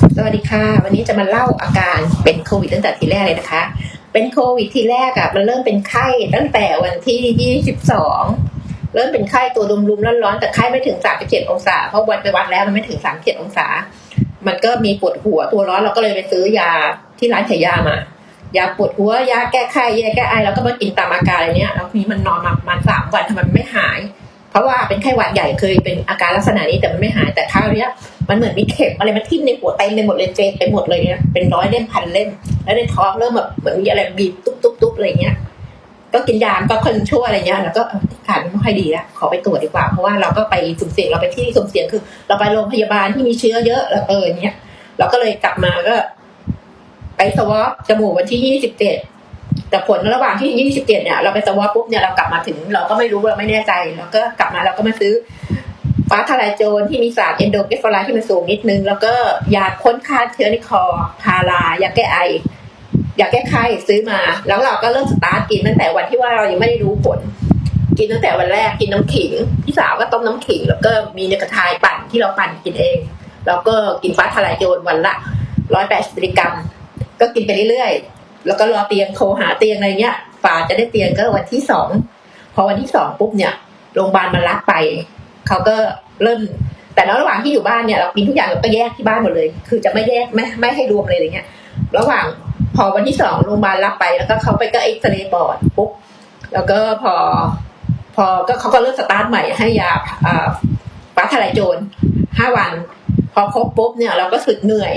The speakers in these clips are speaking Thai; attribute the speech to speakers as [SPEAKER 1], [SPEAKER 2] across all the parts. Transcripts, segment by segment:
[SPEAKER 1] สวัสดีค่ะ วันนี้จะมาเล่าอาการเป็นโควิดตั้งแต่ทีแรกเลยนะคะ เป็นโควิดทีแรกอะ่ะมันเริ่มเป็นไข้ตั้งแต่วันที่22เริ่มเป็นไข้ตัวรุมๆร้อนๆแต่ไข้ไม่ถึง37องศาเพราะวันไปวัดแล้วมันไม่ถึง37องศา มันก็มีปวดหัวตัวร้อนเราก็เลยไปซื้อยาที่ร้านขายยามายาปวดหัวยาแก้ไข้ยาแก้ไอแล้วก็มากินตามอาการอะไรเนี้ยแล้วทีนี้มันนอนมาประมาณสามวันทำไมมันไม่หาย เพราะว่าเป็นไข้หวัดใหญ่เคยเป็นอาการลักษณะนี้แต่มันไม่หายแต่คราวเนี้ย มันเหมือนมีเข็มอะไรมาทิ่มในหัวเต็มไปหมดเลยเจไปหมดเลยเนี่ยเป็นร้อยเล่มพันเล่มแล้วในท้องเริ่มแบบเหมือนมีอะไรบีบตุ๊บตุ๊บตุ๊บอะไรเงี้ยก็กินยาก็คนชั่วอะไรเงี้ยแล้วก็ออขาดไม่ค่อยดีแล้วขอไปตรวจดีกว่าเพราะว่าเราก็ไปสุ่มเสี่ยงเราไปที่สุ่มเสี่ยงคือ เราไปโรงพยาบาลที่มีเชื้อเยอะแล้วเออเนี้ยเราก็เลยกลับมาก็ ไปสวอปจมูกวันที่ยี่สิบเจ็ดแต่ผลระหว่างที่ยี่สิบเจ็ดเนี่ยเราไปสวอปปุ๊บเนี่ยเรากลับมาถึง เราก็ไม่รู้เราไม่แน่ใจ แล้วก็กลับมาเราก็มาซื้อ ฟ้าทลายโจรที่มีสารเอนโดเกฟอไลที่มันสูงนิดนึง แล้วก็ยาค้นฆ่าเชื้อในคอพารายาแก้ไอ ยาแก้ไข้ซื้อมา แล้วเราก็เริ่มสตาร์ทกินตั้งแต่วันที่ว่าเรายังไม่ได้รู้ผล กินตั้งแต่วันแรกกินน้ำขิง พี่สาวก็ต้มน้ำขิง แล้วก็มีเนกระทายปั่นที่เราปั่นกินเอง แล้วก็กินฟ้าทลายโจรวันละร้อยแปดสิบมิลลิกรัม ก็กินไปเรื่อยๆ แล้วก็รอเตียงโทรหาเตียงอะไรเงี้ยฝ่าจะได้เตียงก็วันที่สอง พอวันที่สองปุ๊บเนี่ยโรงพยาบาลมันรับไป เขาก็เริ่ม แต่แล้วระหว่างที่อยู่บ้านเนี่ยเรากินทุกอย่างเราก็แยกที่บ้านหมดเลย คือจะไม่แยกไม่ไม่ให้รวมเลยอะไรเงี้ย ระหว่างพอวันที่สองโรงพยาบาลรับไปแล้วก็เขาไปก็เอ็กซเรย์ปอดปุ๊บแล้วก็พอ พอก็เขาก็เริ่มสตาร์ทใหม่ให้ยาอ่าฟ้าทลายโจรห้าวัน พอครบปุ๊บเนี่ยเราก็รู้สึกเหนื่อย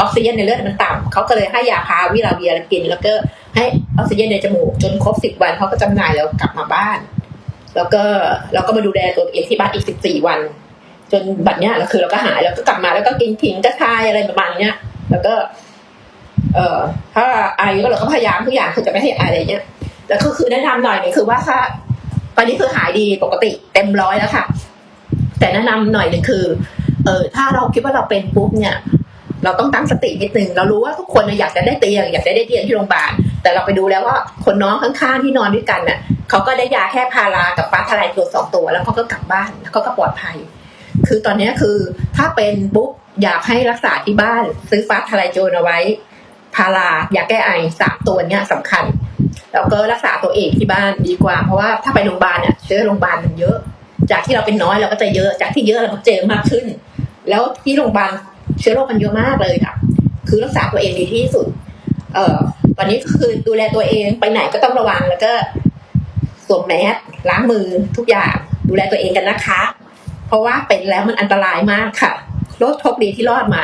[SPEAKER 1] ออกซิเจนในเลือดมันต่ำเขาก็เลยให้ยาพาวิลาเวียกิน แล้วก็ให้ออกซิเจนในจมูกจนครบสิบวันเขาก็จำหน่ายแล้วกลับมาบ้าน แล้วก็เราก็มาดูแลตัวเองที่บ้านอีกสิบสี่วัน จนบัดเนี้ยเราคือเราก็หายแล้วก็กลับมาแล้วก็กินขิงกระชายอะไรประมาณเนี้ย แล้วก็ เอ่อถ้าไอก็เราก็พยายามทุกอย่างคือจะไม่ให้ไออะไรเงี้ยแต่ก็คือแนะนำหน่อยหนึงคือว่าถ้าตอนนี้คือหายดีปกติเต็มร้อยแล้วค่ะ แต่แนะนำหน่อยหนึ่งคือ เออถ้าเราคิดว่าเราเป็นปุ๊บเนี่ย เราต้องตั้งสตินิดนึงเรารู้ว่าทุกคนน่ะอยากจะได้เตียงอยากจะได้เตียงที่โรงพยาบาลแต่เราไปดูแล้วว่าคนน้องข้างๆที่นอนด้วยกันน่ะ เขาก็ได้ยาแค่พารากับฟ้าทลายตัวสองตัวแล้วเขาก็กลับบ้านแล้วเขาก็ปลอดภัย คือตอนนี้คือถ้าเป็นปุ๊บอยากให้รักษาที่บ้าน ซื้อฟ้าทลายโจรเอาไว้ พารายาแก้ไอสามตัวเนี้ยสำคัญ แล้วก็รักษาตัวเองที่บ้านดีกว่า เพราะว่าถ้าไปโรงพยาบาลเนี่ยเชื้อโรงพยาบาลมันเยอะ จากที่เราเป็นน้อยเราก็จะเยอะจากที่เยอะเราก็เจอมากขึ้น แล้วที่โรงพยาบาลเชื้อโรคมันเยอะมากเลยค่ะคือรักษาตัวเองดีที่สุด เอ่อตอนนี้ก็คือดูแลตัวเองไปไหนก็ต้องระวังแล้วก็ สวมแมสล้างมือทุกอย่างดูแลตัวเองกันนะคะ เพราะว่าเป็นแล้วมันอันตรายมากค่ะรถโชคดีที่รอดมา